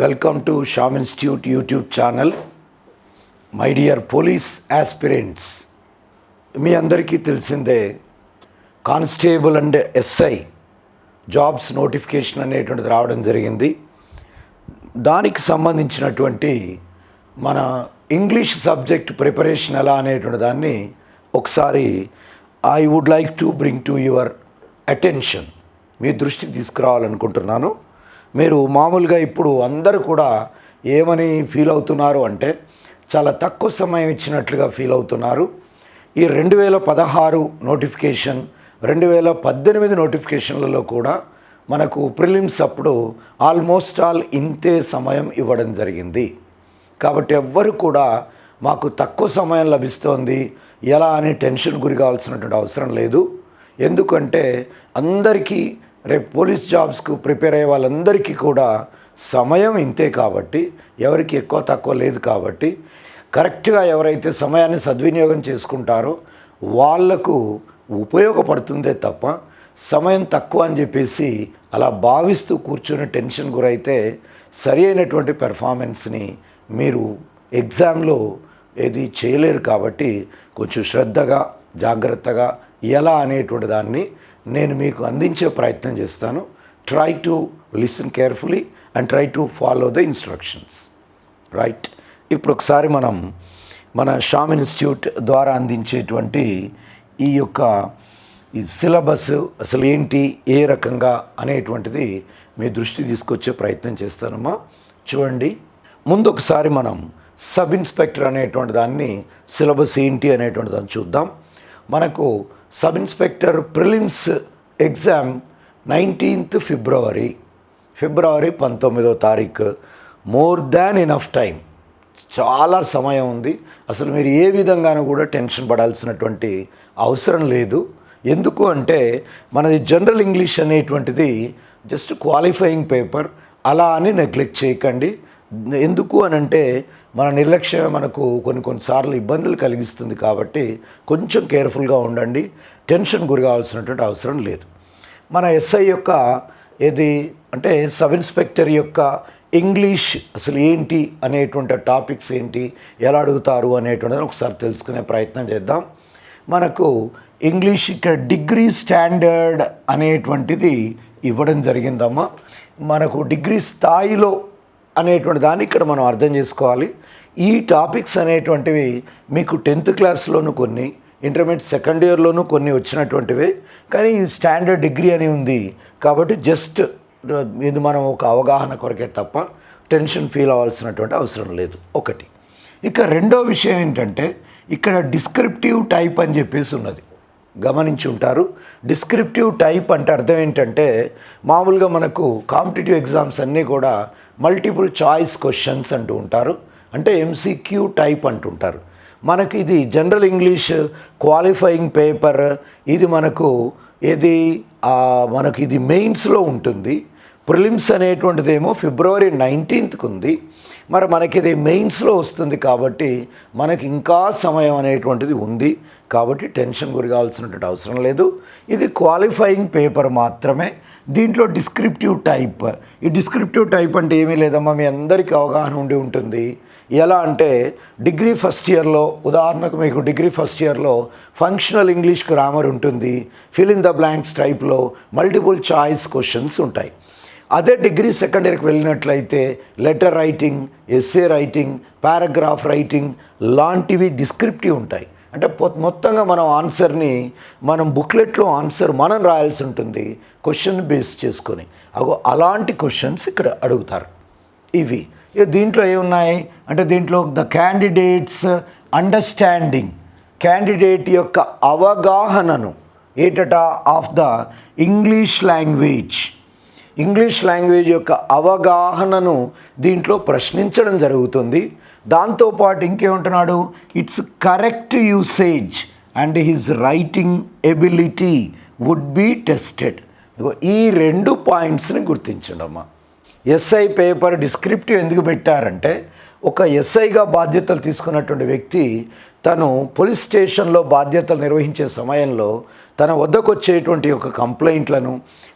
Welcome to Sham institute YouTube channel. My dear police aspirants మీ అందరికీ తెలిసిందే constable and SI jobs notification అనేటువంటిది రావడం జరిగింది. దానికి సంబంధించినటువంటి మన ఇంగ్లీష్ సబ్జెక్ట్ ప్రిపరేషన్ ఎలా అనేటువంటి దాన్ని ఒకసారి I would like to bring to your attention మీ దృష్టికి తీసుకురావాలనుకుంటున్నాను. మీరు మామూలుగా ఇప్పుడు అందరూ కూడా ఏమని ఫీల్ అవుతున్నారు అంటే చాలా తక్కువ సమయం ఇచ్చినట్లుగా ఫీల్ అవుతున్నారు. ఈ రెండు వేల పదహారు నోటిఫికేషన్ రెండు వేల పద్దెనిమిది నోటిఫికేషన్లలో కూడా మనకు ప్రిలిమ్స్ అప్పుడు ఆల్మోస్ట్ ఆల్ ఇంతే సమయం ఇవ్వడం జరిగింది. కాబట్టి ఎవ్వరు కూడా మాకు తక్కువ సమయం లభిస్తోంది ఎలా అని టెన్షన్ గురి కావాల్సినటువంటి అవసరం లేదు. ఎందుకంటే అందరికీ రేపు పోలీస్ జాబ్స్కు ప్రిపేర్ అయ్యే వాళ్ళందరికీ కూడా సమయం ఇంతే కాబట్టి ఎవరికి ఎక్కువ తక్కువ లేదు కాబట్టి కరెక్ట్గా ఎవరైతే సమయాన్ని సద్వినియోగం చేసుకుంటారో వాళ్ళకు ఉపయోగపడుతుందే తప్ప సమయం తక్కువ అని చెప్పేసి అలా భావిస్తూ కూర్చుని టెన్షన్ గురైతే సరి అయినటువంటి పెర్ఫార్మెన్స్ని మీరు ఎగ్జామ్లో ఏది చేయలేరు కాబట్టి కొంచెం శ్రద్ధగా జాగ్రత్తగా ఎలా అనేటువంటి దాన్ని నేను మీకు అందించే ప్రయత్నం చేస్తాను. Try to listen carefully and try to follow the instructions right ఇప్పుడు ఒకసారి మనం మన షామ్ ఇన్స్టిట్యూట్ ద్వారా అందించేటువంటి ఈ యొక్క ఈ సిలబస్ అసలు ఏంటి ఏ రకంగా అనేటువంటిది మీ దృష్టి తీసుకొచ్చే ప్రయత్నం చేస్తానమ్మా. చూడండి. ముందు ఒకసారి మనం సబ్ ఇన్స్పెక్టర్ అనేటువంటి దాన్ని సిలబస్ ఏంటి అనేటువంటి దాన్ని చూద్దాం. మనకు sub inspector prelims exam nineteenth February ఫిబ్రవరి పంతొమ్మిదో తారీఖు. More than enough time. చాలా సమయం ఉంది. అసలు మీరు ఏ విధంగానూ కూడా టెన్షన్ పడాల్సినటువంటి అవసరం లేదు. ఎందుకు అంటే మనది జనరల్ ఇంగ్లీష్ అనేటువంటిది జస్ట్ క్వాలిఫైయింగ్ పేపర్. అలా అని నెగ్లెక్ట్ చేయకండి. ఎందుకు అని అంటే మన నిర్లక్ష్యమే మనకు కొన్ని కొన్నిసార్లు ఇబ్బందులు కలిగిస్తుంది కాబట్టి కొంచెం కేర్ఫుల్గా ఉండండి. టెన్షన్ గురి కావాల్సినటువంటి అవసరం లేదు. మన ఎస్ఐ యొక్క ఏది అంటే సబ్ ఇన్స్పెక్టర్ యొక్క ఇంగ్లీష్ అసలు ఏంటి అనేటువంటి టాపిక్స్ ఏంటి ఎలా అడుగుతారు అనేటువంటిది ఒకసారి తెలుసుకునే ప్రయత్నం చేద్దాం. మనకు ఇంగ్లీష్ ఇక్కడ డిగ్రీ స్టాండర్డ్ అనేటువంటిది ఇవ్వడం జరిగిందమ్మా. మనకు డిగ్రీ స్థాయిలో అనేటువంటి దాన్ని ఇక్కడ మనం అర్థం చేసుకోవాలి. ఈ టాపిక్స్ అనేటువంటివి మీకు టెన్త్ క్లాస్లోనూ కొన్ని ఇంటర్మీడియట్ సెకండ్ ఇయర్లోనూ కొన్ని వచ్చినటువంటివి. కానీ ఈ స్టాండర్డ్ డిగ్రీ అని ఉంది. కాబట్టి జస్ట్ ఇది మనం ఒక అవగాహన కొరకే తప్ప టెన్షన్ ఫీల్ అవ్వాల్సినటువంటి అవసరం లేదు. ఒకటి. ఇక రెండో విషయం ఏంటంటే ఇక్కడ డిస్క్రిప్టివ్ టైప్ అని చెప్పేసి ఉన్నది. గమనించి ఉంటారు. డిస్క్రిప్టివ్ టైప్ అంటే అర్థం ఏంటంటే మామూలుగా మనకు కాంపిటేటివ్ ఎగ్జామ్స్ అన్నీ కూడా మల్టిపుల్ చాయిస్ క్వశ్చన్స్ అంటూ ఉంటారు. అంటే ఎంసీక్యూ టైప్ అంటుంటారు. మనకి ఇది జనరల్ ఇంగ్లీష్ క్వాలిఫైయింగ్ పేపర్. ఇది మనకు ఏది మనకి మనకు ఇది మెయిన్స్లో ఉంటుంది. ప్రిలిమ్స్ అనేటువంటిదేమో ఫిబ్రవరి నైన్టీన్త్కి ఉంది. మరి మనకి ఇది మెయిన్స్లో వస్తుంది కాబట్టి మనకి ఇంకా సమయం అనేటువంటిది ఉంది. కాబట్టి టెన్షన్ గురి కావాల్సినటువంటి అవసరం లేదు. ఇది క్వాలిఫైయింగ్ పేపర్ మాత్రమే. దీంట్లో డిస్క్రిప్టివ్ టైప్ ఈ డిస్క్రిప్టివ్ టైప్ అంటే ఏమీ లేదమ్మా మీ అందరికీ అవగాహన ఉండి ఉంటుంది. ఎలా అంటే డిగ్రీ ఫస్ట్ ఇయర్లో ఉదాహరణకు మీకు డిగ్రీ ఫస్ట్ ఇయర్లో ఫంక్షనల్ ఇంగ్లీష్ గ్రామర్ ఉంటుంది. ఫిల్ ఇన్ ద బ్లాంక్స్ టైప్లో మల్టిపుల్ చాయిస్ క్వశ్చన్స్ ఉంటాయి. అదే డిగ్రీ సెకండ్ ఇయర్కి వెళ్ళినట్లయితే letter writing essay writing paragraph writing లాంటివి డిస్క్రిప్టివ్ ఉంటాయి. అంటే మొత్తంగా మనం ఆన్సర్ని మనం బుక్లెట్లో ఆన్సర్ మనం రాయాల్సి ఉంటుంది క్వశ్చన్ బేస్ చేసుకొని. అగో అలాంటి క్వశ్చన్స్ ఇక్కడ అడుగుతారు. ఇవి. ఇక దీంట్లో ఏమున్నాయి? అంటే దీంట్లో ద క్యాండిడేట్స్ అండర్స్టాండింగ్. క్యాండిడేట్ యొక్క అవగాహనను ఏటట of the English language. English language యొక్క అవగాహనను దీంట్లో ప్రశ్నించడం జరుగుతుంది. దాంతోపాటు ఇంకేమంటున్నాడు? It's correct usage and his writing ability would be tested ఈ రెండు పాయింట్స్ని గుర్తించండమ్మా. ఎస్ఐ పేపర్ డిస్క్రిప్టివ్ ఎందుకు పెట్టారంటే ఒక ఎస్ఐగా బాధ్యతలు తీసుకున్నటువంటి వ్యక్తి తను పోలీస్ స్టేషన్లో బాధ్యతలు నిర్వహించే సమయంలో తన వద్దకు వచ్చేటువంటి ఒక కంప్లైంట్లను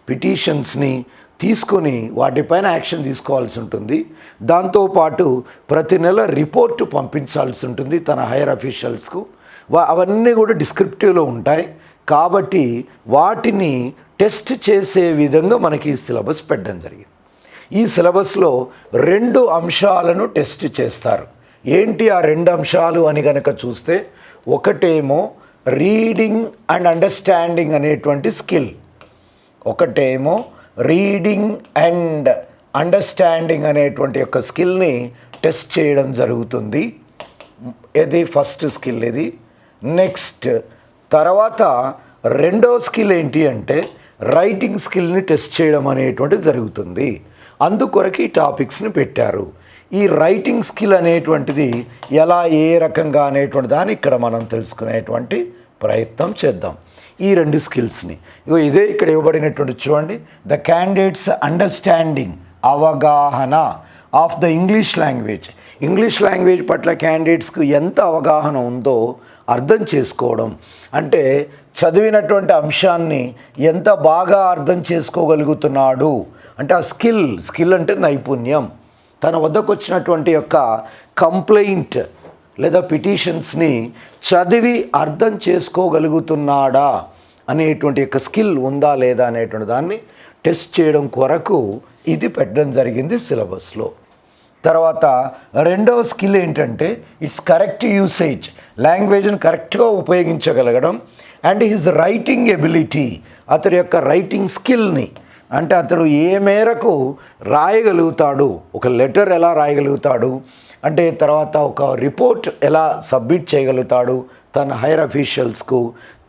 పిటిషన్స్ని తీసుకొని వాటిపైన యాక్షన్ తీసుకోవాల్సి ఉంటుంది. దాంతోపాటు ప్రతి నెల రిపోర్టు పంపించాల్సి ఉంటుంది తన హైయర్ అఫీషియల్స్కు. అవన్నీ కూడా డిస్క్రిప్టివ్లో ఉంటాయి. కాబట్టి వాటిని టెస్ట్ చేసే విధంగా మనకి ఈ సిలబస్ పెట్టడం జరిగింది. ఈ సిలబస్లో రెండు అంశాలను టెస్ట్ చేస్తారు. ఏంటి ఆ రెండు అంశాలు అని కనుక చూస్తే ఒకటేమో రీడింగ్ అండ్ అండర్స్టాండింగ్ అనేటువంటి స్కిల్. ఒకటేమో రీడింగ్ అండ్ అండర్స్టాండింగ్ అనేటువంటి యొక్క స్కిల్ని టెస్ట్ చేయడం జరుగుతుంది. ఇది ఫస్ట్ స్కిల్ ఇది నెక్స్ట్ తర్వాత రెండో స్కిల్ ఏంటి అంటే రైటింగ్ స్కిల్ని టెస్ట్ చేయడం అనేటువంటిది జరుగుతుంది. అందుకొరకు ఈ టాపిక్స్ని పెట్టారు. ఈ రైటింగ్ స్కిల్ అనేటువంటిది ఎలా ఏ రకంగా అనేటువంటి దాన్ని ఇక్కడ మనం తెలుసుకునేటువంటి ప్రయత్నం చేద్దాం. ఈ రెండు స్కిల్స్ని. ఇగో ఇదే ఇక్కడ ఇవ్వబడినటువంటి చూడండి. ద క్యాండిడేట్స్ అండర్స్టాండింగ్ అవగాహన of the English language English language పట్ల క్యాండిడేట్స్కి ఎంత అవగాహన ఉందో అర్థం చేసుకోవడం. అంటే చదివినటువంటి అంశాన్ని ఎంత బాగా అర్థం చేసుకోగలుగుతున్నాడు. అంటే ఆ స్కిల్ స్కిల్ అంటే నైపుణ్యం. తన వద్దకు వచ్చినటువంటి యొక్క కంప్లైంట్ లేదా పిటిషన్స్ని చదివి అర్థం చేసుకోగలుగుతున్నాడా? అనేటువంటి యొక్క స్కిల్ ఉందా లేదా అనేటువంటి దాన్ని టెస్ట్ చేయడం కొరకు ఇది పెట్టడం జరిగింది సిలబస్లో. తర్వాత రెండవ స్కిల్ ఏంటంటే ఇట్స్ కరెక్ట్ యూసేజ్ లాంగ్వేజ్ని కరెక్ట్గా ఉపయోగించగలగడం అండ్ హిజ్ రైటింగ్ ఎబిలిటీ అతడి యొక్క రైటింగ్ స్కిల్ని. అంటే అతడు ఏ మేరకు రాయగలుగుతాడు ఒక లెటర్ ఎలా రాయగలుగుతాడు అంటే తర్వాత ఒక రిపోర్ట్ ఎలా సబ్మిట్ చేయగలుగుతాడు తన హైర్ అఫీషియల్స్కు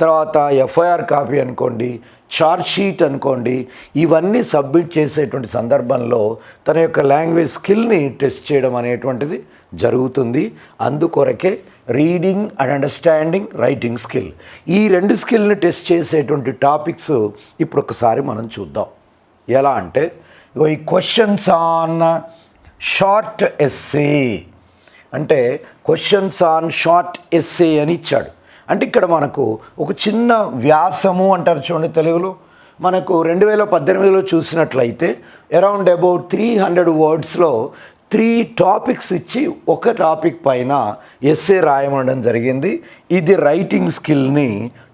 తర్వాత ఎఫ్ఐఆర్ కాపీ అనుకోండి ఛార్జ్ షీట్ అనుకోండి ఇవన్నీ సబ్మిట్ చేసేటువంటి సందర్భంలో తన యొక్క లాంగ్వేజ్ స్కిల్ని టెస్ట్ చేయడం అనేటువంటిది జరుగుతుంది. అందుకొరకే reading and understanding writing skill. ఈ రెండు స్కిల్ని టెస్ట్ చేసేటువంటి టాపిక్స్ ఇప్పుడు ఒకసారి మనం చూద్దాం. ఎలా అంటే ఈ క్వశ్చన్స్ ఆన్ షార్ట్ ఎస్సే. అంటే క్వశ్చన్స్ ఆన్ షార్ట్ ఎస్సే అని ఇచ్చాడు. అంటే ఇక్కడ మనకు ఒక చిన్న వ్యాసము అంటారు చూడండి తెలుగులో. మనకు రెండు వేల పద్దెనిమిదిలో చూసినట్లయితే అరౌండ్ అబౌట్ త్రీ హండ్రెడ్ వర్డ్స్లో త్రీ టాపిక్స్ ఇచ్చి ఒక టాపిక్ పైన ఎస్సే రాయమనడం జరిగింది. ఇది రైటింగ్ స్కిల్ని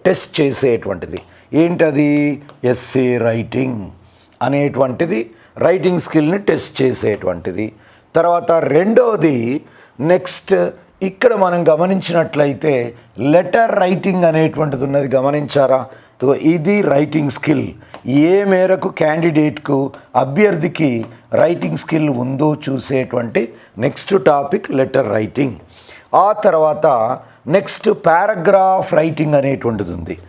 టెస్ట్ చేసేటువంటిది. ఏంటది? ఎస్సే రైటింగ్ అనేటువంటిది. రైటింగ్ స్కిల్ని టెస్ట్ చేసేటువంటిది. తర్వాత రెండవది నెక్స్ట్ ఇక్కడ మనం గమనించినట్లయితే లెటర్ రైటింగ్ అనేటువంటిది ఉన్నది గమనించారా? ఇది రైటింగ్ స్కిల్ ఏ మేరకు క్యాండిడేట్కు అభ్యర్థికి రైటింగ్ స్కిల్ ఉందో చూసేటువంటి నెక్స్ట్ టాపిక్ లెటర్ రైటింగ్ ఆ తర్వాత నెక్స్ట్ పారాగ్రాఫ్ రైటింగ్ అనేటువంటిది ఉంది.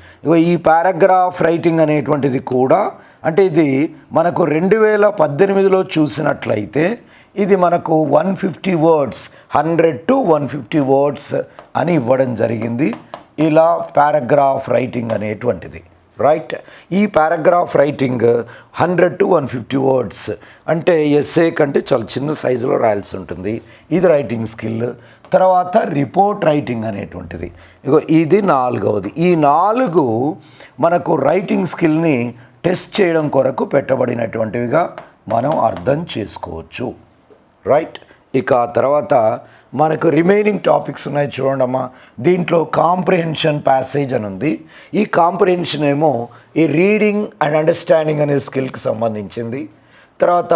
ఈ పారాగ్రాఫ్ రైటింగ్ అనేటువంటిది కూడా అంటే ఇది మనకు రెండు వేల పద్దెనిమిదిలో చూసినట్లయితే ఇది మనకు one fifty words hundred to one fifty words అని ఇవ్వడం జరిగింది. ఇలా పారాగ్రాఫ్ రైటింగ్ అనేటువంటిది రైట్? ఈ paragraph writing hundred to one fifty words అంటే ఎస్ఏ కంటే చాలా చిన్న సైజులో రాయాల్సి ఉంటుంది. ఇది రైటింగ్ స్కిల్. తర్వాత రిపోర్ట్ రైటింగ్ అనేటువంటిది. ఇగో ఇది నాలుగవది. ఈ నాలుగు మనకు రైటింగ్ స్కిల్ని టెస్ట్ చేయడం కొరకు పెట్టబడినటువంటివిగా మనం అర్థం చేసుకోవచ్చు. రైట్ ఇక ఆ తర్వాత మనకు రిమైనింగ్ టాపిక్స్ ఉన్నాయి చూడండమ్మా. దీంట్లో కాంప్రిహెన్షన్ ప్యాసేజ్ అని ఉంది. ఈ కాంప్రిహెన్షన్ ఏమో ఈ రీడింగ్ అండ్ అండర్స్టాండింగ్ అనే స్కిల్కి సంబంధించింది. తర్వాత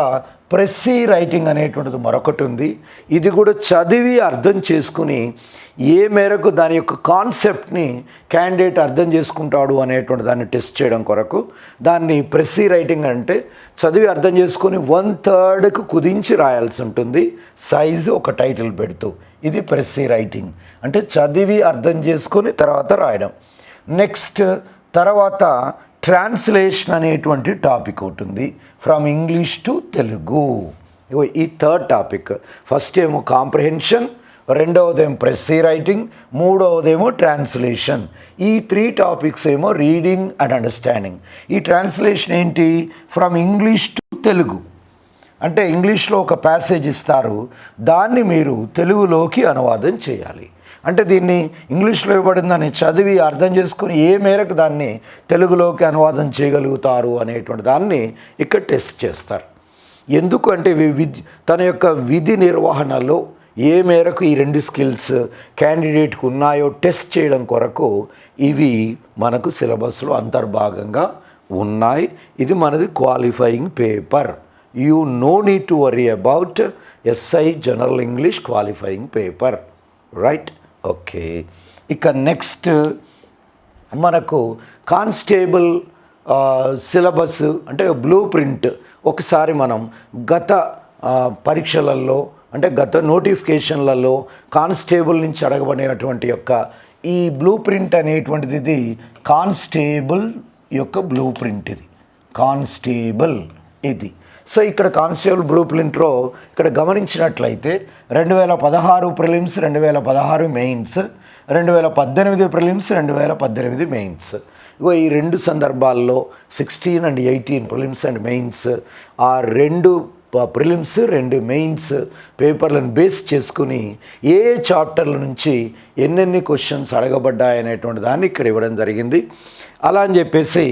ప్రెస్సీ రైటింగ్ అనేటువంటిది మరొకటి ఉంది. ఇది కూడా చదివి అర్థం చేసుకుని ఏ మేరకు దాని యొక్క కాన్సెప్ట్ని క్యాండిడేట్ అర్థం చేసుకుంటాడు అనేటువంటి దాన్ని టెస్ట్ చేయడం కొరకు దాన్ని ప్రెస్సీ రైటింగ్ అంటే చదివి అర్థం చేసుకొని వన్ థర్డ్కు కుదించి రాయాల్సి ఉంటుంది. సైజు ఒక టైటిల్ పెడుతూ ఇది ప్రెస్సీ రైటింగ్. అంటే చదివి అర్థం చేసుకొని తర్వాత రాయడం. నెక్స్ట్ తర్వాత ట్రాన్స్లేషన్ అనేటువంటి టాపిక్ ఒకటి ఉంది. ఫ్రమ్ ఇంగ్లీష్ టు తెలుగు ఈ థర్డ్ టాపిక్ ఫస్ట్ ఏమో కాంప్రహెన్షన్ రెండవదేమో ప్రెస్సీ రైటింగ్ మూడవదేమో ట్రాన్స్లేషన్ ఈ త్రీ టాపిక్స్ ఏమో రీడింగ్ అండ్ అండర్స్టాండింగ్ ఈ ట్రాన్స్లేషన్ ఏంటి? ఫ్రమ్ ఇంగ్లీష్ టు తెలుగు అంటే ఇంగ్లీష్లో ఒక ప్యాసేజ్ ఇస్తారు. దాన్ని మీరు తెలుగులోకి అనువాదం చేయాలి. అంటే దీన్ని ఇంగ్లీష్లో ఇవ్వబడిందని చదివి అర్థం చేసుకుని ఏ మేరకు దాన్ని తెలుగులోకి అనువాదం చేయగలుగుతారు అనేటువంటి దాన్ని ఇక్కడ టెస్ట్ చేస్తారు. ఎందుకు అంటే వి- విధి తన యొక్క విధి నిర్వహణలో ఏ మేరకు ఈ రెండు స్కిల్స్ క్యాండిడేట్కి ఉన్నాయో టెస్ట్ చేయడం కొరకు ఇవి మనకు సిలబస్లో అంతర్భాగంగా ఉన్నాయి. ఇది మనది qualifying paper. You no need to worry about SI general English qualifying paper. Right? Okay. ఇక నెక్స్ట్ మనకు కానిస్టేబుల్ సిలబస్ అంటే బ్లూ ప్రింట్ ఒకసారి మనం గత పరీక్షలలో అంటే గత నోటిఫికేషన్లలో కానిస్టేబుల్ నుంచి అడగబడినటువంటి యొక్క ఈ బ్లూ ప్రింట్ అనేటువంటిది ఇది కానిస్టేబుల్ యొక్క బ్లూ ప్రింట్ ఇది. కానిస్టేబుల్ ఇది. సో ఇక్కడ కానిస్టేబుల్ బ్లూ ప్రింట్లో ఇక్కడ గమనించినట్లయితే రెండు వేల పదహారు ప్రిలిమ్స్ రెండు వేల పదహారు మెయిన్స్ రెండు వేల పద్దెనిమిది ప్రిలిమ్స్ రెండు వేల పద్దెనిమిది మెయిన్స్. ఇగో ఈ రెండు సందర్భాల్లో sixteen and eighteen prelims and mains ఆ రెండు ప్రిలిమ్స్ రెండు మెయిన్స్ పేపర్లను బేస్ చేసుకుని ఏ చాప్టర్ల నుంచి ఎన్నెన్ని క్వశ్చన్స్ అడగబడ్డాయనేటువంటి దాన్ని ఇక్కడ ఇవ్వడం జరిగింది. అలా అని చెప్పేసి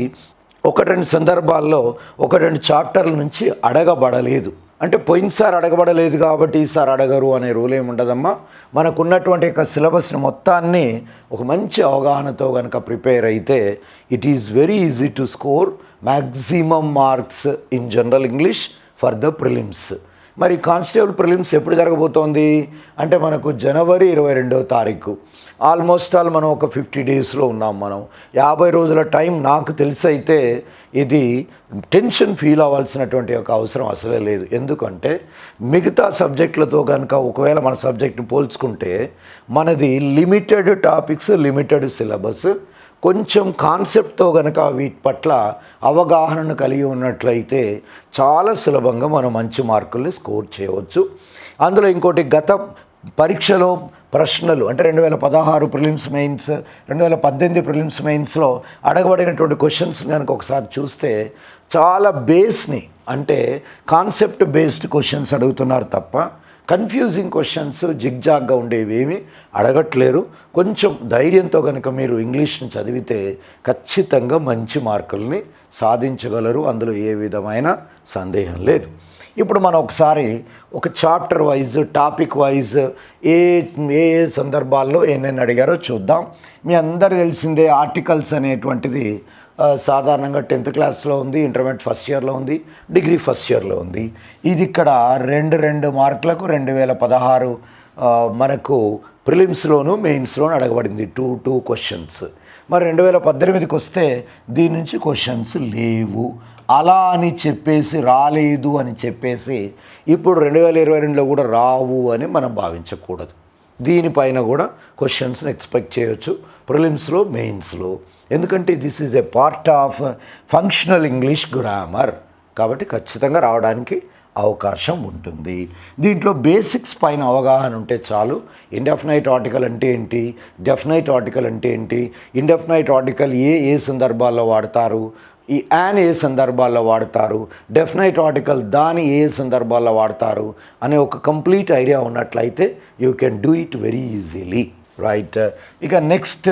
ఒక రెండు సందర్భాల్లో ఒక రెండు చాప్టర్ల నుంచి అడగబడలేదు. అంటే పోయినసారి అడగబడలేదు కాబట్టి ఈసారి అడగరు అనే రూల్ ఏమి ఉండదమ్మా. మనకున్నటువంటి యొక్క సిలబస్ని మొత్తాన్ని ఒక మంచి అవగాహనతో కనుక ప్రిపేర్ అయితే it is very easy to score maximum marks in general English for the prelims. మరి కానిస్టేబుల్ ప్రిలిమ్స్ ఎప్పుడు జరగబోతోంది? అంటే మనకు జనవరి ఇరవై రెండవ తారీఖు. ఆల్మోస్ట్ ఆల్ మనం ఒక ఫిఫ్టీ డేస్లో ఉన్నాం మనం. యాభై రోజుల టైం నాకు తెలిసి అయితే ఇది టెన్షన్ ఫీల్ అవ్వాల్సినటువంటి ఒక అవసరం అసలే లేదు. ఎందుకంటే మిగతా సబ్జెక్టులతో కనుక ఒకవేళ మన సబ్జెక్టు పోల్చుకుంటే మనది లిమిటెడ్ టాపిక్స్ లిమిటెడ్ సిలబస్ కొంచెం కాన్సెప్ట్తో కనుక వీటి పట్ల అవగాహనను కలిగి ఉన్నట్లయితే చాలా సులభంగా మనం మంచి మార్కుల్ని స్కోర్ చేయవచ్చు. అందులో ఇంకోటి గత పరీక్షలో ప్రశ్నలు అంటే రెండు వేల పదహారు ప్రిలిమ్స్ మెయిన్స్ రెండు వేల పద్దెనిమిది ప్రిలిమ్స్ మెయిన్స్లో అడగబడినటువంటి క్వశ్చన్స్ కనుక ఒకసారి చూస్తే చాలా బేస్ని అంటే కాన్సెప్ట్ బేస్డ్ క్వశ్చన్స్ అడుగుతున్నారు తప్ప కన్ఫ్యూజింగ్ క్వశ్చన్స్ జిగ్జాగ్గా ఉండేవి ఏమి అడగట్లేరు. కొంచెం ధైర్యంతో కనుక మీరు ఇంగ్లీష్ని చదివితే ఖచ్చితంగా మంచి మార్కుల్ని సాధించగలరు. అందులో ఏ విధమైన సందేహం లేదు. ఇప్పుడు మనం ఒకసారి ఒక చాప్టర్ వైజ్ టాపిక్ వైజ్ ఏ ఏ ఏ సందర్భాల్లో ఏమేమి అడిగారో చూద్దాం. మీ అందరు తెలిసిందే ఆర్టికల్స్ అనేటువంటిది సాధారణంగా టెన్త్ క్లాస్లో ఉంది ఇంటర్మీడియట్ ఫస్ట్ ఇయర్లో ఉంది డిగ్రీ ఫస్ట్ ఇయర్లో ఉంది. ఇది ఇక్కడ రెండు రెండు మార్కులకు రెండు వేల పదహారు మనకు ప్రిలిమ్స్లోను మెయిన్స్లోను అడగబడింది టూ టూ క్వశ్చన్స్. మరి రెండు వేల పద్దెనిమిదికి వస్తే దీని నుంచి క్వశ్చన్స్ లేవు. అలా అని చెప్పేసి రాలేదు అని చెప్పేసి ఇప్పుడు రెండు వేల ఇరవై రెండులో కూడా రావు అని మనం భావించకూడదు. దీనిపైన కూడా క్వశ్చన్స్ని ఎక్స్పెక్ట్ చేయొచ్చు ప్రిలిమ్స్లో మెయిన్స్లో. ఎందుకంటే this is a part of functional English grammar కాబట్టి ఖచ్చితంగా రావడానికి అవకాశం ఉంటుంది. దీంట్లో బేసిక్స్ పైన అవగాహన ఉంటే చాలు. ఇండెఫినైట్ ఆర్టికల్ అంటే ఏంటి? డెఫినైట్ ఆర్టికల్ అంటే ఏంటి? ఇండెఫినైట్ ఆర్టికల్ ఏ ఏ సందర్భాల్లో వాడతారు? ఈ యాన్ ఏ సందర్భాల్లో వాడతారు? డెఫినైట్ ఆర్టికల్ దాని ఏ సందర్భాల్లో వాడతారు? అనే ఒక కంప్లీట్ ఐడియా ఉన్నట్లయితే you can do it very easily right ఇక next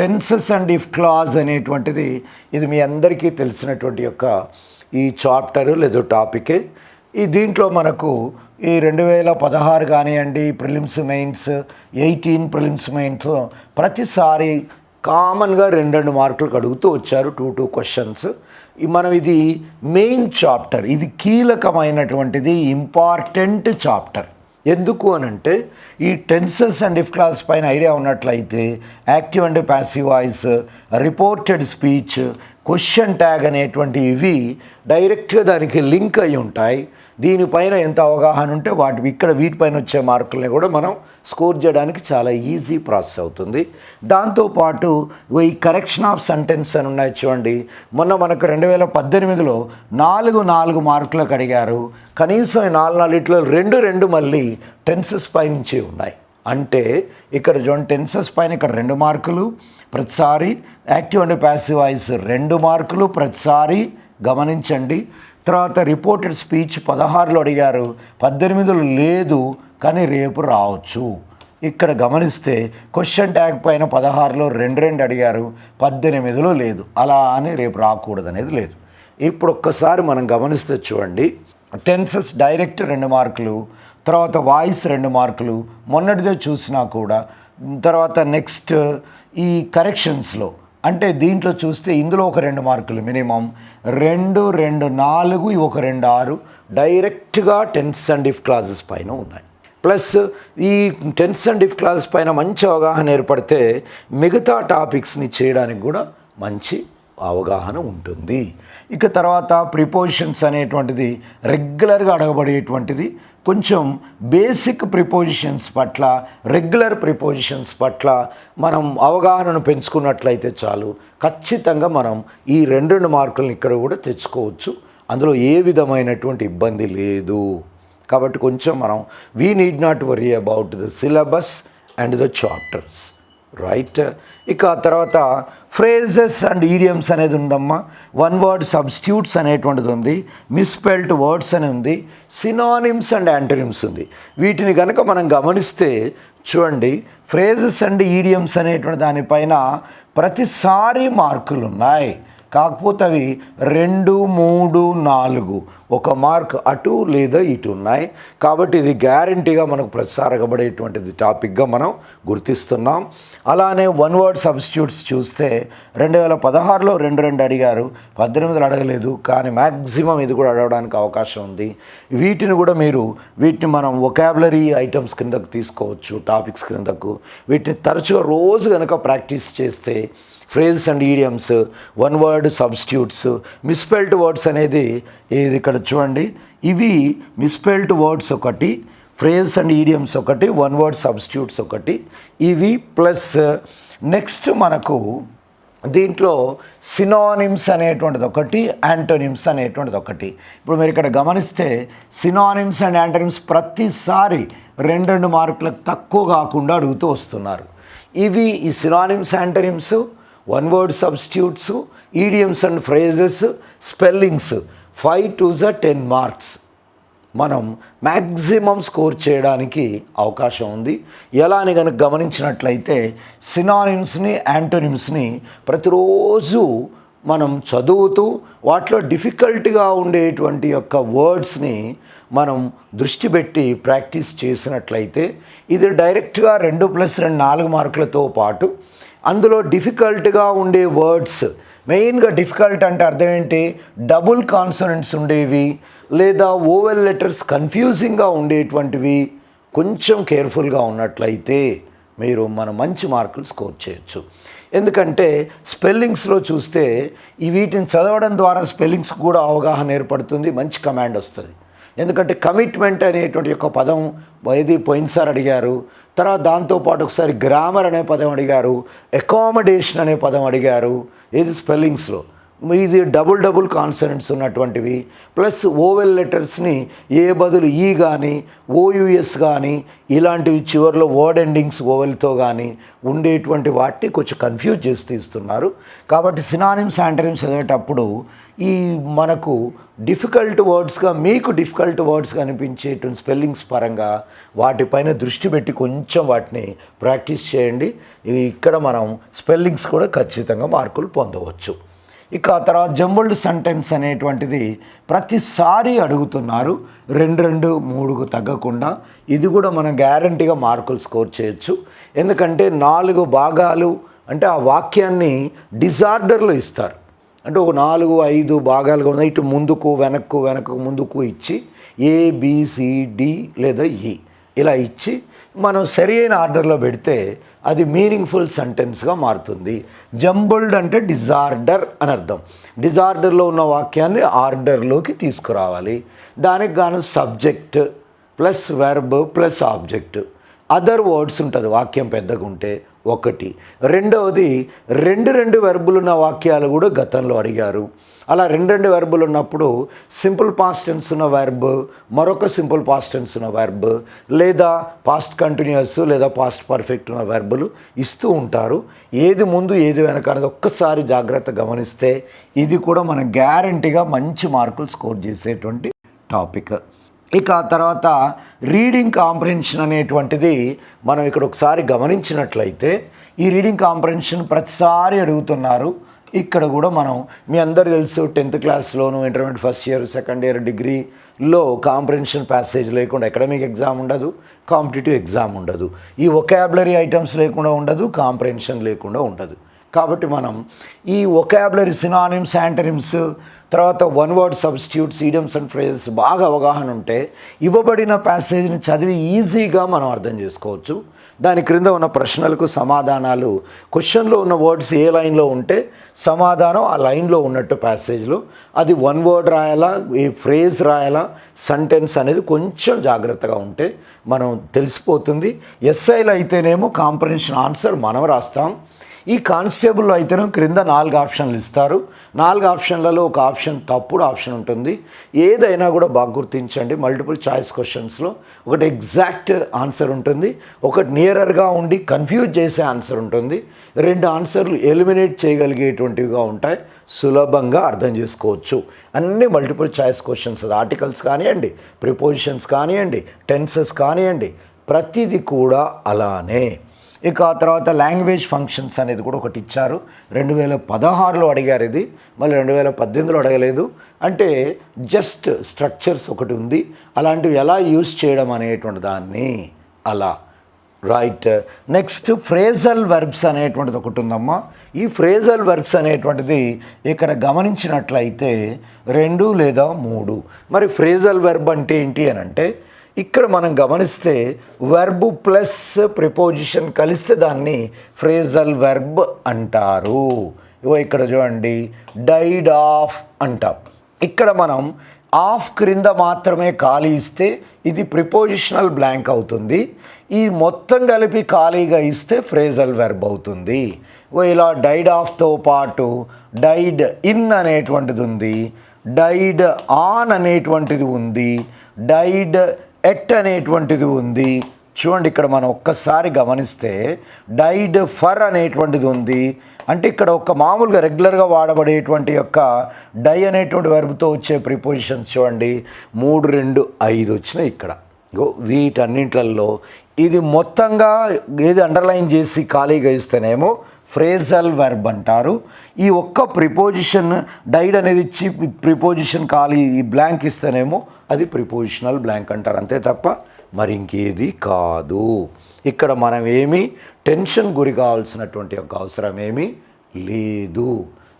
tenses and if clause అనేటువంటిది ఇది మీ అందరికీ తెలిసినటువంటి యొక్క ఈ చాప్టర్ లేదా టాపికే. ఈ దీంట్లో మనకు ఈ రెండు వేల పదహారు కానివ్వండి prelims mains eighteen prelims mains ప్రతిసారి కామన్గా రెండు రెండు మార్కులకు అడుగుతూ వచ్చారు టూ టూ క్వశ్చన్స్. మనం ఇది మెయిన్ చాప్టర్ ఇది కీలకమైనటువంటిది ఇంపార్టెంట్ చాప్టర్. ఎందుకు అని అంటే ఈ టెన్సెస్ అండ్ ఇఫ్ క్లాస్ పైన ఐడియా ఉన్నట్లయితే active and passive voice reported speech question tag అనేటువంటి ఇవి డైరెక్ట్గా దానికి లింక్ అయి ఉంటాయి. దీనిపైన ఎంత అవగాహన ఉంటే వాటి ఇక్కడ వీటిపైన వచ్చే మార్కుల్ని కూడా మనం స్కోర్ చేయడానికి చాలా ఈజీ ప్రాసెస్ అవుతుంది. దాంతోపాటు ఈ కరెక్షన్ ఆఫ్ సెంటెన్స్ అని ఉన్నాయి చూడండి. మొన్న మనకు రెండు వేల పద్దెనిమిదిలో నాలుగు నాలుగు మార్కులకు అడిగారు. కనీసం నాలుగు నాలుగిట్లో రెండు రెండు మళ్ళీ టెన్సెస్ పై నుంచి ఉన్నాయి. అంటే ఇక్కడ చూడండి టెన్సెస్ పైన ఇక్కడ రెండు మార్కులు ప్రతిసారి యాక్టివ్ అండ్ ప్యాసివ్ వాయిస్ రెండు మార్కులు ప్రతిసారి గమనించండి. తర్వాత రిపోర్టెడ్ స్పీచ్ పదహారులో అడిగారు పద్దెనిమిదిలో లేదు కానీ రేపు రావచ్చు. ఇక్కడ గమనిస్తే క్వశ్చన్ ట్యాగ్ పైన పదహారులో రెండు రెండు అడిగారు పద్దెనిమిదిలో లేదు అలా అని రేపు రాకూడదు అనేది లేదు. ఇప్పుడు ఒక్కసారి మనం గమనిస్తే చూడండి టెన్సెస్ డైరెక్ట్ రెండు మార్కులు తర్వాత వాయిస్ రెండు మార్కులు మొన్నటిదే చూసినా కూడా తర్వాత నెక్స్ట్ ఈ కరెక్షన్స్లో అంటే దీంట్లో చూస్తే ఇందులో ఒక రెండు మార్కులు మినిమం. రెండు రెండు నాలుగు ఒక రెండు ఆరు. డైరెక్ట్గా టెన్స్ అండ్ ఇఫ్ క్లాసెస్ పైన ఉన్నాయి. ప్లస్ ఈ టెన్స్ అండ్ ఇఫ్ క్లాసెస్ పైన మంచి అవగాహన ఏర్పడితే మిగతా టాపిక్స్ని చేయడానికి కూడా మంచి అవగాహన ఉంటుంది. ఇక తర్వాత ప్రిపోజిషన్స్ అనేటువంటిది రెగ్యులర్గా అడగబడేటువంటిది. కొంచెం బేసిక్ ప్రిపోజిషన్స్ పట్ల రెగ్యులర్ ప్రిపోజిషన్స్ పట్ల మనం అవగాహనను పెంచుకున్నట్లయితే చాలు. ఖచ్చితంగా మనం ఈ రెండు రెండు మార్కులను ఇక్కడ కూడా తెచ్చుకోవచ్చు. అందులో ఏ విధమైనటువంటి ఇబ్బంది లేదు. కాబట్టి కొంచెం మనం we need not worry about the syllabus and the chapters right ఇక తర్వాత ఫ్రేజెస్ అండ్ ఈడియమ్స్ అనేది ఉందమ్మా. వన్ వర్డ్ సబ్స్టిట్యూట్స్ అనేటువంటిది ఉంది. మిస్పెల్ట్ వర్డ్స్ అని ఉంది. సినానిమ్స్ అండ్ యాంటనిమ్స్ ఉంది. వీటిని కనుక మనం గమనిస్తే చూడండి ఫ్రేజెస్ అండ్ ఈడియమ్స్ అనేటువంటి దానిపైన ప్రతిసారి మార్కులు ఉన్నాయి. కాకపోతే అవి రెండు మూడు నాలుగు ఒక మార్క్ అటు లేదా ఇటు ఉన్నాయి. కాబట్టి ఇది గ్యారంటీగా మనకు ప్రసారగబడేటువంటిది టాపిక్గా మనం గుర్తిస్తున్నాం. అలానే వన్ వర్డ్ సబ్స్టిట్యూట్స్ చూస్తే రెండు వేల పదహారులో రెండు రెండు అడిగారు పద్దెనిమిదిలో అడగలేదు కానీ మ్యాక్సిమం ఇది కూడా అడగడానికి అవకాశం ఉంది. వీటిని కూడా మీరు వీటిని మనం ఒకాబులరీ ఐటమ్స్ కిందకు తీసుకోవచ్చు టాపిక్స్ కిందకు వీటిని తరచుగా రోజు కనుక ప్రాక్టీస్ చేస్తే phrases and idioms one word substitutes misspelt words అనేది ఇది ఇక్కడ చూడండి ఇవి మిస్పెల్ట్ వర్డ్స్ ఒకటి ఫ్రేజ్ అండ్ ఈడియమ్స్ ఒకటి వన్ వర్డ్ సబ్స్టిట్యూట్స్ ఒకటి. ఇవి ప్లస్ నెక్స్ట్ మనకు దీంట్లో సినానిమ్స్ అనేటువంటిది ఒకటి యాంటోనిమ్స్ అనేటువంటిది ఒకటి. ఇప్పుడు మీరు ఇక్కడ గమనిస్తే సినానిమ్స్ అండ్ యాంటోనిమ్స్ ప్రతిసారి రెండు రెండు మార్కులకు తక్కువ కాకుండా అడుగుతూ వస్తున్నారు. ఇవి ఈ synonyms antonyms one word substitutes idioms and phrases spellings five to జ టెన్ మార్క్స్. మనం మ్యాక్సిమం స్కోర్ చేయడానికి అవకాశం ఉంది. ఎలా అని కనుక గమనించినట్లయితే సినానిమ్స్ని యాంటోనిమ్స్ని ప్రతిరోజు మనం చదువుతూ వాటిలో డిఫికల్ట్గా ఉండేటువంటి యొక్క వర్డ్స్ని మనం దృష్టి పెట్టి ప్రాక్టీస్ చేసినట్లయితే ఇది డైరెక్ట్గా రెండు ప్లస్ రెండు నాలుగు మార్కులతో పాటు అందులో డిఫికల్ట్గా ఉండే వర్డ్స్ మెయిన్గా డిఫికల్ట్ అంటే అర్థం ఏంటి? డబుల్ కాన్సనెంట్స్ ఉండేవి లేదా ఓవెల్ లెటర్స్ కన్ఫ్యూజింగ్గా ఉండేటువంటివి కొంచెం కేర్ఫుల్గా ఉన్నట్లయితే మీరు మన మంచి మార్కులు స్కోర్ చేయొచ్చు. ఎందుకంటే స్పెల్లింగ్స్లో చూస్తే ఈ వీటిని చదవడం ద్వారా స్పెల్లింగ్స్ కూడా అవగాహన ఏర్పడుతుంది మంచి కమాండ్ వస్తుంది. ఎందుకంటే కమిట్మెంట్ అనేటువంటి ఒక పదం ఇది పోయినసారి అడిగారు తర్వాత దాంతోపాటు ఒకసారి గ్రామర్ అనే పదం అడిగారు అకామిడేషన్ అనే పదం అడిగారు ఇది స్పెల్లింగ్స్లో. ఇది డబుల్ డబుల్ కాన్సనెంట్స్ ఉన్నటువంటివి ప్లస్ ఓవెల్ లెటర్స్ని ఏ బదులు ఈ కానీ ఓయుఎస్ కానీ ఇలాంటివి చివరిలో వర్డ్ ఎండింగ్స్ ఓవెల్తో కానీ ఉండేటువంటి వాటిని కొంచెం కన్ఫ్యూజ్ చేసి తీస్తున్నారు. కాబట్టి సినానిమ్స్ యాంటనిమ్స్ చదివేటప్పుడు ఈ మనకు డిఫికల్ట్ వర్డ్స్గా మీకు డిఫికల్ట్ వర్డ్స్గా అనిపించేటువంటి స్పెల్లింగ్స్ పరంగా వాటిపైన దృష్టి పెట్టి కొంచెం వాటిని ప్రాక్టీస్ చేయండి. ఇక్కడ మనం స్పెల్లింగ్స్ కూడా ఖచ్చితంగా మార్కులు పొందవచ్చు. ఇక తర్వాత జంబుల్డ్ సెంటెన్స్ అనేటువంటిది ప్రతిసారి అడుగుతున్నారు. రెండు రెండు మూడుకు తగ్గకుండా ఇది కూడా మనం గ్యారంటీగా మార్కులు స్కోర్ చేయొచ్చు. ఎందుకంటే నాలుగు భాగాలు అంటే ఆ వాక్యాన్ని డిజార్డర్లో ఇస్తారు. అంటే ఒక నాలుగు ఐదు భాగాలుగా ఉన్నాయి. ఇటు ముందుకు వెనక్కు వెనక్కు ముందుకు ఇచ్చి ఏ లేదా ఈ ఇలా ఇచ్చి మనం సరి అయిన ఆర్డర్లో పెడితే అది మీనింగ్ఫుల్ సెంటెన్స్గా మారుతుంది. జంబుల్డ్ అంటే డిజార్డర్ అని అర్థం. డిజార్డర్లో ఉన్న వాక్యాన్ని ఆర్డర్లోకి తీసుకురావాలి. దానికి గాను subject plus verb plus object other words ఉంటుంది వాక్యం పెద్దగా ఉంటే ఒకటి. రెండవది రెండు రెండు వెర్బులున్న వాక్యాలు కూడా గతంలో అడిగారు. అలా రెండు రెండు వెర్బులు ఉన్నప్పుడు సింపుల్ పాస్ట్ టెన్స్ ఉన్న వెర్బ్ మరొక సింపుల్ పాస్ట్ టెన్స్ ఉన్న వెర్బ్ లేదా పాస్ట్ కంటిన్యూస్ లేదా పాస్ట్ పర్ఫెక్ట్ ఉన్న వెర్బులు ఇస్తూ ఉంటారు. ఏది ముందు ఏది వెనక అనేది ఒక్కసారి జాగ్రత్త గమనిస్తే ఇది కూడా మన గ్యారంటీగా మంచి మార్కులు స్కోర్ చేసేటువంటి టాపిక్ ఇక ఆ తర్వాత రీడింగ్ కాంప్రహెన్షన్ అనేటువంటిది మనం ఇక్కడ ఒకసారి గమనించినట్లయితే ఈ రీడింగ్ కాంప్రహెన్షన్ ప్రతిసారి అడుగుతున్నారు. ఇక్కడ కూడా మనం మీ అందరు తెలుసు tenth క్లాస్లోను intermediate first year second year డిగ్రీలో కాంప్రిహెన్షన్ ప్యాసేజ్ లేకుండా అకాడమిక్ ఎగ్జామ్ ఉండదు కాంపిటేటివ్ ఎగ్జామ్ ఉండదు. ఈ ఒకాబులరీ ఐటమ్స్ లేకుండా ఉండదు కాంప్రిహెన్షన్ లేకుండా ఉండదు. కాబట్టి మనం ఈ ఒకాబులరీ సినానిమ్స్ యాంటనిమ్స్ తర్వాత one word substitutes idioms and phrases బాగా అవగాహన ఉంటే ఇవ్వబడిన ప్యాసేజ్ని చదివి ఈజీగా మనం అర్థం చేసుకోవచ్చు. దాని క్రింద ఉన్న ప్రశ్నలకు సమాధానాలు. క్వశ్చన్లో ఉన్న వర్డ్స్ ఏ లైన్లో ఉంటే సమాధానం ఆ లైన్లో ఉన్నట్టు ప్యాసేజ్లో. అది వన్ వర్డ్ రాయాలా ఈ ఫ్రేజ్ రాయాలా సెంటెన్స్ అనేది కొంచెం జాగ్రత్తగా ఉంటే మనం తెలిసిపోతుంది. ఎస్ఐలో అయితేనేమో కాంప్రహెన్షన్ ఆన్సర్ మనం రాస్తాం. ఈ కానిస్టేబుల్లో అయితేనే క్రింద నాలుగు ఆప్షన్లు ఇస్తారు. నాలుగు ఆప్షన్లలో ఒక ఆప్షన్ తప్పుడు ఆప్షన్ ఉంటుంది. ఏదైనా కూడా బాగా గుర్తించండి. మల్టిపుల్ చాయిస్ క్వశ్చన్స్లో ఒకటి ఎగ్జాక్ట్ ఆన్సర్ ఉంటుంది. ఒకటి నియరర్గా ఉండి కన్ఫ్యూజ్ చేసే ఆన్సర్ ఉంటుంది. రెండు ఆన్సర్లు ఎలిమినేట్ చేయగలిగేటువంటివిగా ఉంటాయి. సులభంగా అర్థం చేసుకోవచ్చు. అన్ని మల్టిపుల్ చాయిస్ క్వశ్చన్స్ ఆర్టికల్స్ కానివ్వండి ప్రిపోజిషన్స్ కానివ్వండి టెన్సెస్ కానివ్వండి ప్రతిదీ కూడా అలానే. ఇక ఆ తర్వాత లాంగ్వేజ్ ఫంక్షన్స్ అనేది కూడా ఒకటి ఇచ్చారు. రెండు వేల పదహారులో అడిగారు ఇది. మళ్ళీ రెండు వేల పద్దెనిమిదిలో అడగలేదు. అంటే జస్ట్ స్ట్రక్చర్స్ ఒకటి ఉంది. అలాంటివి ఎలా యూస్ చేయడం అనేటువంటి దాన్ని అలా రైట్. నెక్స్ట్ ఫ్రేజల్ వెర్బ్స్ అనేటువంటిది ఒకటి ఉందమ్మా. ఈ ఫ్రేజల్ వెర్బ్స్ అనేటువంటిది ఇక్కడ గమనించినట్లయితే రెండు లేదా మూడు. మరి ఫ్రేజల్ వెర్బ్ అంటే ఏంటి అని అంటే ఇక్కడ మనం గమనిస్తే వెర్బ్ ప్లస్ ప్రిపోజిషన్ కలిస్తే దాన్ని ఫ్రేజల్ వెర్బ్ అంటారు. ఇవో ఇక్కడ చూడండి డైడ్ ఆఫ్ అంటాం. ఇక్కడ మనం ఆఫ్ క్రింద మాత్రమే ఖాళీ ఇస్తే ఇది ప్రిపోజిషనల్ బ్లాంక్ అవుతుంది. ఈ మొత్తం కలిపి ఖాళీగా ఇస్తే ఫ్రేజల్ వెర్బ్ అవుతుంది. ఓ ఇలా డైడ్ ఆఫ్తో పాటు డైడ్ ఇన్ అనేటువంటిది ఉంది డైడ్ ఆన్ అనేటువంటిది ఉంది డైడ్ ఎట్ అనేటువంటిది ఉంది. చూడండి ఇక్కడ మనం ఒక్కసారి గమనిస్తే డైడ్ ఫర్ అనేటువంటిది ఉంది. అంటే ఇక్కడ ఒక మామూలుగా రెగ్యులర్గా వాడబడేటువంటి యొక్క డై అనేటువంటి వెర్బ్తో వచ్చే ప్రిపోజిషన్స్ చూడండి. మూడు రెండు ఐదు వచ్చినాయి ఇక్కడ. వీటన్నింటిలో ఇది మొత్తంగా ఏది అండర్లైన్ చేసి ఖాళీగా ఇస్తేనేమో ఫ్రేజల్ వెర్బ్ అంటారు. ఈ ఒక్క ప్రిపోజిషన్ డైడ్ అనేది ఇచ్చి ప్రిపోజిషన్ ఖాళీ ఈ బ్లాంక్ ఇస్తేనేమో అది ప్రిపోజిషనల్ బ్లాంక్ అంటారు. అంతే తప్ప మరి ఇంకేది కాదు. ఇక్కడ మనం ఏమీ టెన్షన్ గురి కావాల్సినటువంటి యొక్క అవసరం ఏమీ లేదు.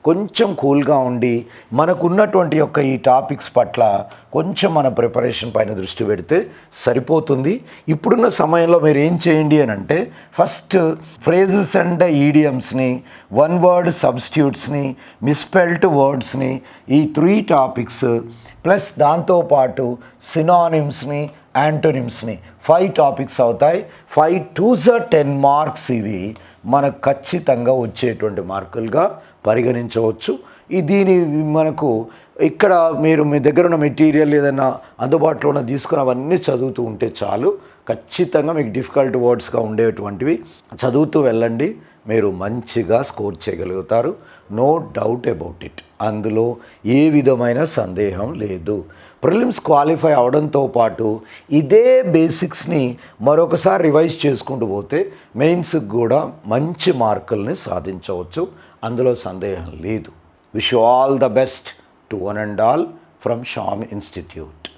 కొంచెం కూల్గా ఉండి మనకున్నటువంటి యొక్క ఈ టాపిక్స్ పట్ల కొంచెం మన ప్రిపరేషన్ పైన దృష్టి పెడితే సరిపోతుంది. ఇప్పుడున్న సమయంలో మీరు ఏం చేయండి అని అంటే ఫస్ట్ ఫ్రేజెస్ అండ్ ఈడియమ్స్ని వన్ వర్డ్ సబ్స్టిట్యూట్స్ని మిస్పెల్ట్ వర్డ్స్ని ఈ త్రీ టాపిక్స్ ప్లస్ దాంతోపాటు సినానిమ్స్ని యాంటోనిమ్స్ని ఫైవ్ టాపిక్స్ అవుతాయి. ఫైవ్ టూస్ టెన్ మార్క్స్ ఇవి మనకు ఖచ్చితంగా వచ్చేటువంటి మార్కులుగా పరిగణించవచ్చు. ఈ దీని మనకు ఇక్కడ మీరు మీ దగ్గర ఉన్న మెటీరియల్ ఏదైనా అందుబాటులో ఉన్న తీసుకుని అవన్నీ చదువుతూ ఉంటే చాలు. ఖచ్చితంగా మీకు డిఫికల్ట్ వర్డ్స్గా ఉండేటువంటివి. చదువుతూ వెళ్ళండి. మీరు మంచిగా స్కోర్ చేయగలుగుతారు. No doubt about it. అందులో ఏ విధమైన సందేహం లేదు. ప్రిలిమ్స్ క్వాలిఫై అవడంతో పాటు ఇదే బేసిక్స్ని మరొకసారి రివైజ్ చేసుకుంటూ పోతే మెయిన్స్కి కూడా మంచి మార్కుల్ని సాధించవచ్చు. అందులో సందేహం లేదు. Wish all the best to one and all from Sham institute